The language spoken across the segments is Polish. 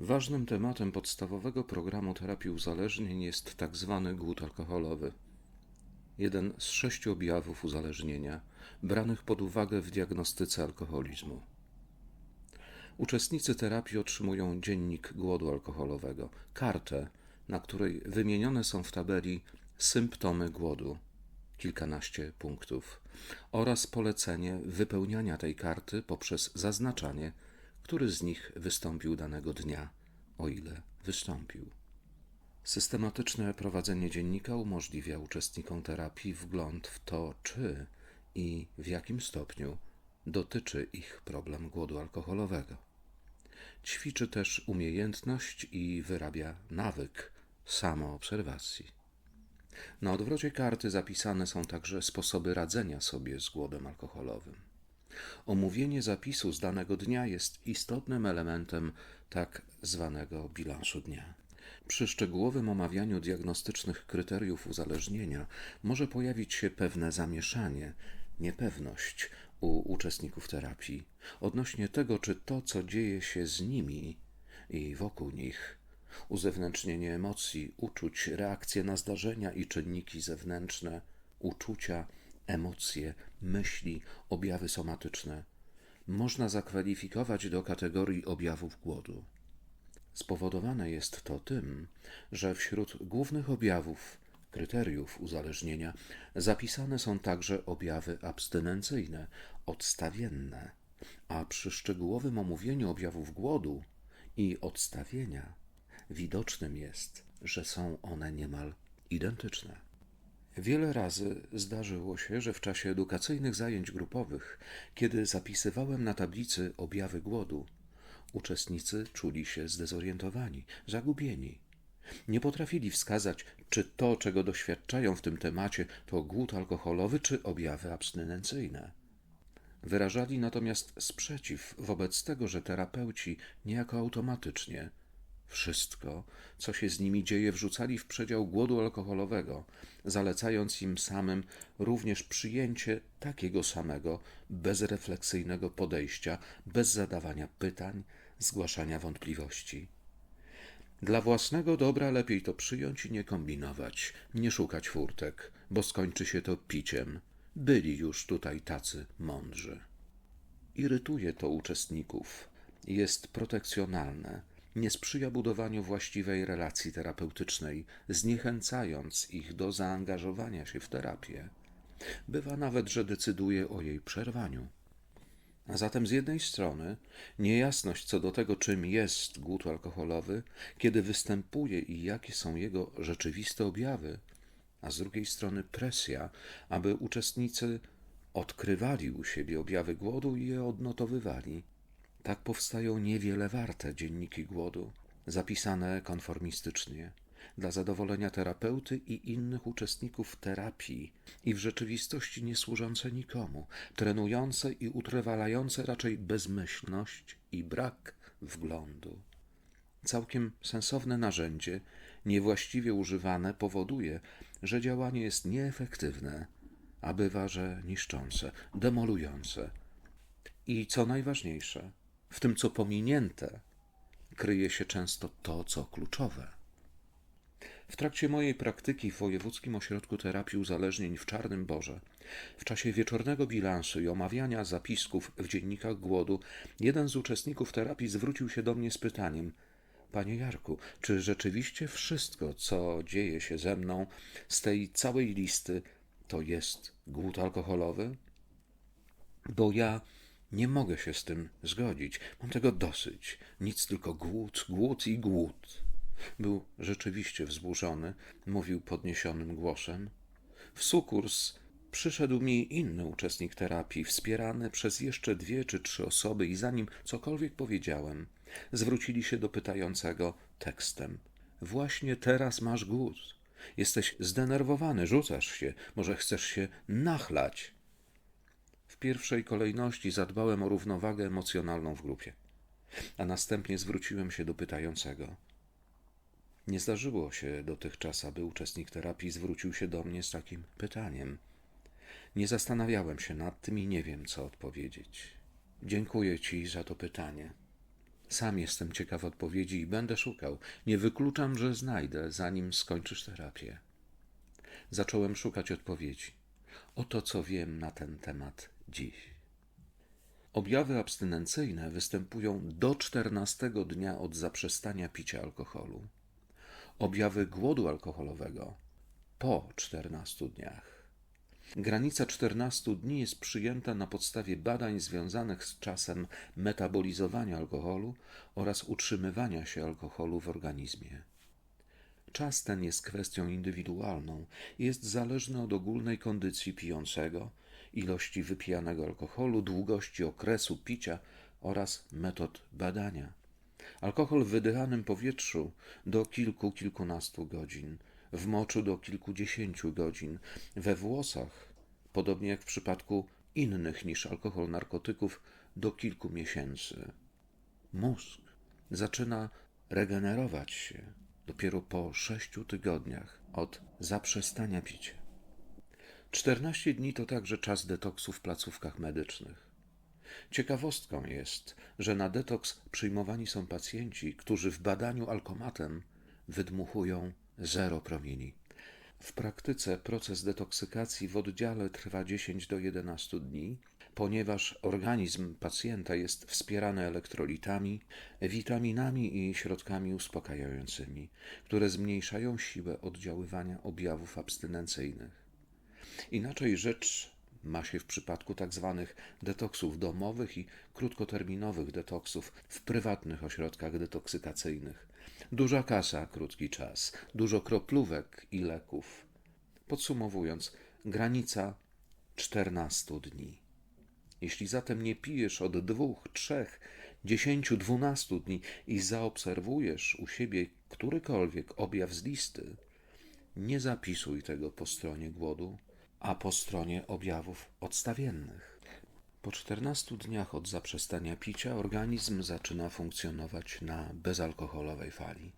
Ważnym tematem podstawowego programu terapii uzależnień jest tak zwany głód alkoholowy. Jeden z sześciu objawów uzależnienia branych pod uwagę w diagnostyce alkoholizmu. Uczestnicy terapii otrzymują dziennik głodu alkoholowego, kartę, na której wymienione są w tabeli symptomy głodu, kilkanaście punktów, oraz polecenie wypełniania tej karty poprzez zaznaczanie, który z nich wystąpił danego dnia, o ile wystąpił. Systematyczne prowadzenie dziennika umożliwia uczestnikom terapii wgląd w to, czy i w jakim stopniu dotyczy ich problem głodu alkoholowego. Ćwiczy też umiejętność i wyrabia nawyk samoobserwacji. Na odwrocie karty zapisane są także sposoby radzenia sobie z głodem alkoholowym. Omówienie zapisu z danego dnia jest istotnym elementem tak zwanego bilansu dnia. Przy szczegółowym omawianiu diagnostycznych kryteriów uzależnienia może pojawić się pewne zamieszanie, niepewność u uczestników terapii odnośnie tego, czy to, co dzieje się z nimi i wokół nich, uzewnętrznienie emocji, uczuć, reakcje na zdarzenia i czynniki zewnętrzne, uczucia, emocje, myśli, objawy somatyczne, można zakwalifikować do kategorii objawów głodu. Spowodowane jest to tym, że wśród głównych objawów, kryteriów uzależnienia zapisane są także objawy abstynencyjne, odstawienne, a przy szczegółowym omówieniu objawów głodu i odstawienia widocznym jest, że są one niemal identyczne. Wiele razy zdarzyło się, że w czasie edukacyjnych zajęć grupowych, kiedy zapisywałem na tablicy objawy głodu, uczestnicy czuli się zdezorientowani, zagubieni. Nie potrafili wskazać, czy to, czego doświadczają w tym temacie, to głód alkoholowy czy objawy abstynencyjne. Wyrażali natomiast sprzeciw wobec tego, że terapeuci niejako automatycznie wszystko, co się z nimi dzieje, wrzucali w przedział głodu alkoholowego, zalecając im samym również przyjęcie takiego samego, bezrefleksyjnego podejścia, bez zadawania pytań, zgłaszania wątpliwości. Dla własnego dobra lepiej to przyjąć i nie kombinować, nie szukać furtek, bo skończy się to piciem. Byli już tutaj tacy mądrzy. Irytuje to uczestników, jest protekcjonalne, nie sprzyja budowaniu właściwej relacji terapeutycznej, zniechęcając ich do zaangażowania się w terapię. Bywa nawet, że decyduje o jej przerwaniu. A zatem z jednej strony niejasność co do tego, czym jest głód alkoholowy, kiedy występuje i jakie są jego rzeczywiste objawy, a z drugiej strony presja, aby uczestnicy odkrywali u siebie objawy głodu i je odnotowywali. Tak powstają niewiele warte dzienniki głodu, zapisane konformistycznie, dla zadowolenia terapeuty i innych uczestników terapii i w rzeczywistości nie służące nikomu, trenujące i utrwalające raczej bezmyślność i brak wglądu. Całkiem sensowne narzędzie, niewłaściwie używane, powoduje, że działanie jest nieefektywne, a bywa, że niszczące, demolujące. I co najważniejsze, w tym, co pominięte, kryje się często to, co kluczowe. W trakcie mojej praktyki w Wojewódzkim Ośrodku Terapii Uzależnień w Czarnym Borze, w czasie wieczornego bilansu i omawiania zapisków w dziennikach głodu, jeden z uczestników terapii zwrócił się do mnie z pytaniem: Panie Jarku, czy rzeczywiście wszystko, co dzieje się ze mną z tej całej listy, to jest głód alkoholowy? Bo ja nie mogę się z tym zgodzić. Mam tego dosyć. Nic tylko głód, głód i głód. Był rzeczywiście wzburzony, mówił podniesionym głosem. W sukurs przyszedł mi inny uczestnik terapii, wspierany przez jeszcze dwie czy trzy osoby, i zanim cokolwiek powiedziałem, zwrócili się do pytającego tekstem: Właśnie teraz masz głód. Jesteś zdenerwowany, rzucasz się, może chcesz się nachlać. Pierwszej kolejności zadbałem o równowagę emocjonalną w grupie, a następnie zwróciłem się do pytającego. Nie zdarzyło się dotychczas, aby uczestnik terapii zwrócił się do mnie z takim pytaniem. Nie zastanawiałem się nad tym i nie wiem, co odpowiedzieć. Dziękuję Ci za to pytanie. Sam jestem ciekaw odpowiedzi i będę szukał. Nie wykluczam, że znajdę, zanim skończysz terapię. Zacząłem szukać odpowiedzi. Oto co wiem na ten temat dziś. Objawy abstynencyjne występują do 14 dnia od zaprzestania picia alkoholu. Objawy głodu alkoholowego po 14 dniach. Granica 14 dni jest przyjęta na podstawie badań związanych z czasem metabolizowania alkoholu oraz utrzymywania się alkoholu w organizmie. Czas ten jest kwestią indywidualną i jest zależny od ogólnej kondycji pijącego, ilości wypijanego alkoholu, długości okresu picia oraz metod badania. Alkohol w wydychanym powietrzu do kilku, kilkunastu godzin, w moczu do kilkudziesięciu godzin, we włosach, podobnie jak w przypadku innych niż alkohol narkotyków, do kilku miesięcy. Mózg zaczyna regenerować się dopiero po sześciu tygodniach od zaprzestania picia. 14 dni to także czas detoksu w placówkach medycznych. Ciekawostką jest, że na detoks przyjmowani są pacjenci, którzy w badaniu alkomatem wydmuchują zero promieni. W praktyce proces detoksykacji w oddziale trwa 10 do 11 dni, ponieważ organizm pacjenta jest wspierany elektrolitami, witaminami i środkami uspokajającymi, które zmniejszają siłę oddziaływania objawów abstynencyjnych. Inaczej rzecz ma się w przypadku tzw. Tak detoksów domowych i krótkoterminowych detoksów w prywatnych ośrodkach detoksykacyjnych. Duża kasa, krótki czas, dużo kroplówek i leków. Podsumowując, granica 14 dni. Jeśli zatem nie pijesz od dwóch, trzech, dziesięciu, dwunastu dni i zaobserwujesz u siebie którykolwiek objaw z listy, nie zapisuj tego po stronie głodu, a po stronie objawów odstawiennych. Po 14 dniach od zaprzestania picia organizm zaczyna funkcjonować na bezalkoholowej fali.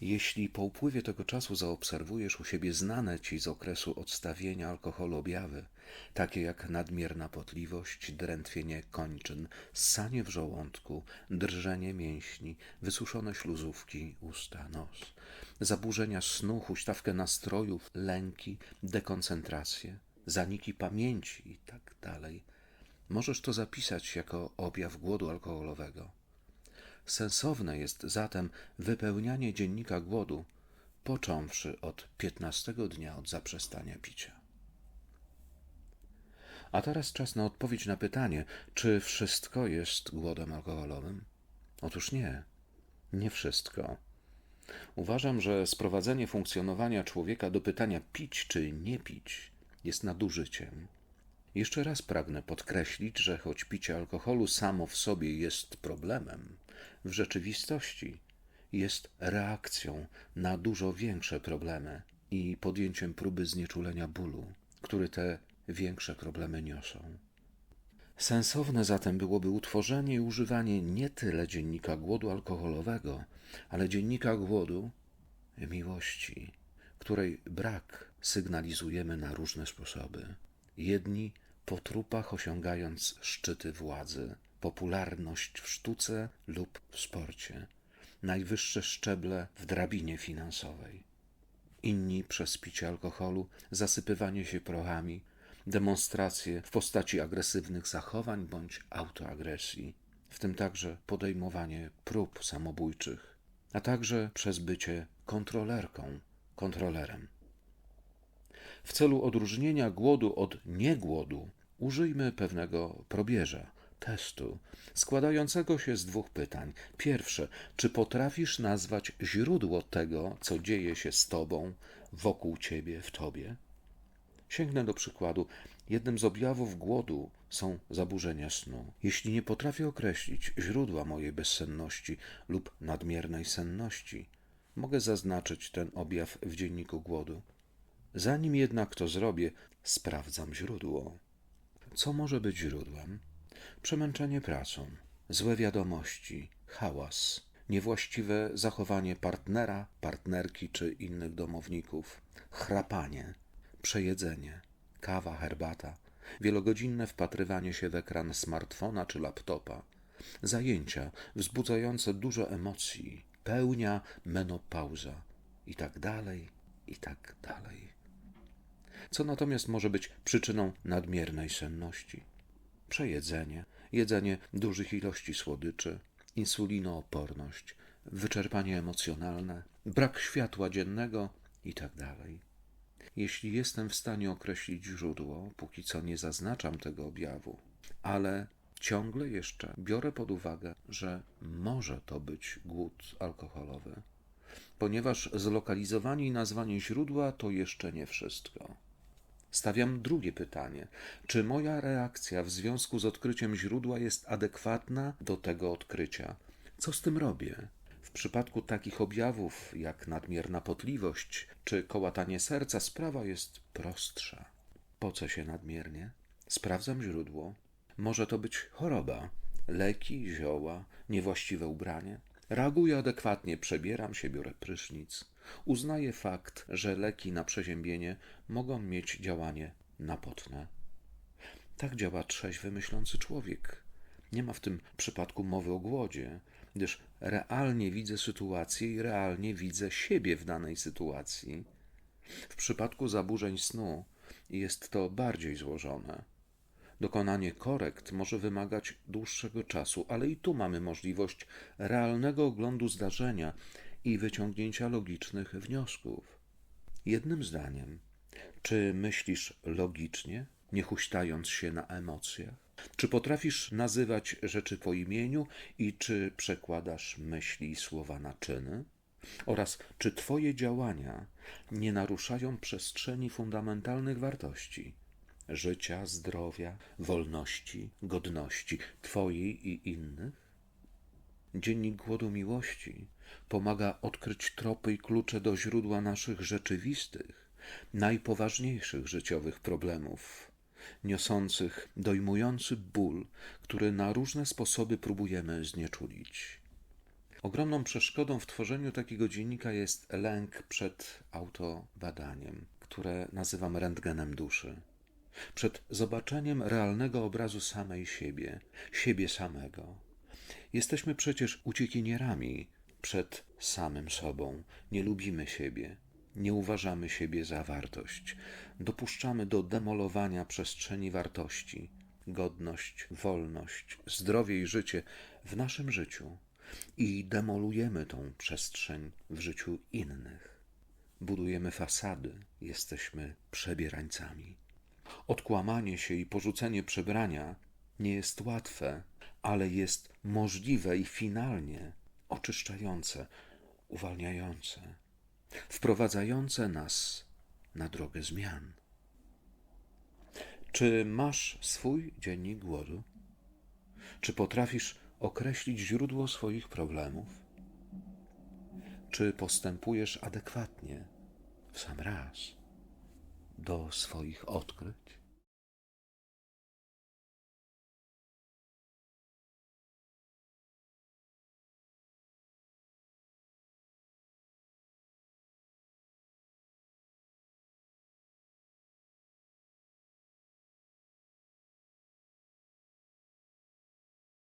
Jeśli po upływie tego czasu zaobserwujesz u siebie znane ci z okresu odstawienia alkoholu objawy, takie jak nadmierna potliwość, drętwienie kończyn, ssanie w żołądku, drżenie mięśni, wysuszone śluzówki, usta, nos, zaburzenia snu, huśtawkę nastrojów, lęki, dekoncentrację, zaniki pamięci itd., tak możesz to zapisać jako objaw głodu alkoholowego. Sensowne jest zatem wypełnianie dziennika głodu, począwszy od 15 dnia od zaprzestania picia. A teraz czas na odpowiedź na pytanie, czy wszystko jest głodem alkoholowym? Otóż nie, nie wszystko. Uważam, że sprowadzenie funkcjonowania człowieka do pytania pić czy nie pić jest nadużyciem. Jeszcze raz pragnę podkreślić, że choć picie alkoholu samo w sobie jest problemem, w rzeczywistości jest reakcją na dużo większe problemy i podjęciem próby znieczulenia bólu, który te większe problemy niosą. Sensowne zatem byłoby utworzenie i używanie nie tyle dziennika głodu alkoholowego, ale dziennika głodu miłości, której brak sygnalizujemy na różne sposoby. Jedni po trupach osiągając szczyty władzy, popularność w sztuce lub w sporcie, najwyższe szczeble w drabinie finansowej. Inni przez picie alkoholu, zasypywanie się prochami, demonstracje w postaci agresywnych zachowań bądź autoagresji, w tym także podejmowanie prób samobójczych, a także przez bycie kontrolerką, kontrolerem. W celu odróżnienia głodu od niegłodu użyjmy pewnego probierza, testu, składającego się z dwóch pytań. Pierwsze, czy potrafisz nazwać źródło tego, co dzieje się z tobą, wokół ciebie, w tobie? Sięgnę do przykładu. Jednym z objawów głodu są zaburzenia snu. Jeśli nie potrafię określić źródła mojej bezsenności lub nadmiernej senności, mogę zaznaczyć ten objaw w dzienniku głodu. Zanim jednak to zrobię, sprawdzam źródło. Co może być źródłem? Przemęczenie pracą, złe wiadomości, hałas, niewłaściwe zachowanie partnera, partnerki czy innych domowników, chrapanie, przejedzenie, kawa, herbata, wielogodzinne wpatrywanie się w ekran smartfona czy laptopa, zajęcia wzbudzające dużo emocji, pełnia, menopauza i tak dalej, i tak dalej. Co natomiast może być przyczyną nadmiernej senności? Przejedzenie, jedzenie dużych ilości słodyczy, insulinooporność, wyczerpanie emocjonalne, brak światła dziennego i tak. Jeśli jestem w stanie określić źródło, póki co nie zaznaczam tego objawu, ale ciągle jeszcze biorę pod uwagę, że może to być głód alkoholowy, ponieważ zlokalizowanie i nazwanie źródła to jeszcze nie wszystko. Stawiam drugie pytanie: czy moja reakcja w związku z odkryciem źródła jest adekwatna do tego odkrycia? Co z tym robię? W przypadku takich objawów jak nadmierna potliwość czy kołatanie serca, sprawa jest prostsza. Po co się nadmiernie? Sprawdzam źródło. Może to być choroba, leki, zioła, niewłaściwe ubranie. Reaguję adekwatnie, przebieram się, biorę prysznic. Uznaję fakt, że leki na przeziębienie mogą mieć działanie napotne. Tak działa trzeźwy myślący człowiek. Nie ma w tym przypadku mowy o głodzie, gdyż realnie widzę sytuację i realnie widzę siebie w danej sytuacji. W przypadku zaburzeń snu jest to bardziej złożone. Dokonanie korekt może wymagać dłuższego czasu, ale i tu mamy możliwość realnego oglądu zdarzenia i wyciągnięcia logicznych wniosków. Jednym zdaniem, czy myślisz logicznie, nie huśtając się na emocjach? Czy potrafisz nazywać rzeczy po imieniu i czy przekładasz myśli i słowa na czyny? Oraz czy Twoje działania nie naruszają przestrzeni fundamentalnych wartości życia, zdrowia, wolności, godności Twojej i innych? Dziennik głodu miłości pomaga odkryć tropy i klucze do źródła naszych rzeczywistych, najpoważniejszych życiowych problemów, niosących dojmujący ból, który na różne sposoby próbujemy znieczulić. Ogromną przeszkodą w tworzeniu takiego dziennika jest lęk przed autobadaniem, które nazywam rentgenem duszy. Przed zobaczeniem realnego obrazu samej siebie, siebie samego. Jesteśmy przecież uciekinierami przed samym sobą. Nie lubimy siebie, nie uważamy siebie za wartość. Dopuszczamy do demolowania przestrzeni wartości, godność, wolność, zdrowie i życie w naszym życiu i demolujemy tą przestrzeń w życiu innych. Budujemy fasady, jesteśmy przebierańcami. Odkłamanie się i porzucenie przebrania nie jest łatwe, ale jest możliwe i finalnie oczyszczające, uwalniające, wprowadzające nas na drogę zmian. Czy masz swój dziennik głodu? Czy potrafisz określić źródło swoich problemów? Czy postępujesz adekwatnie w sam raz do swoich odkryć?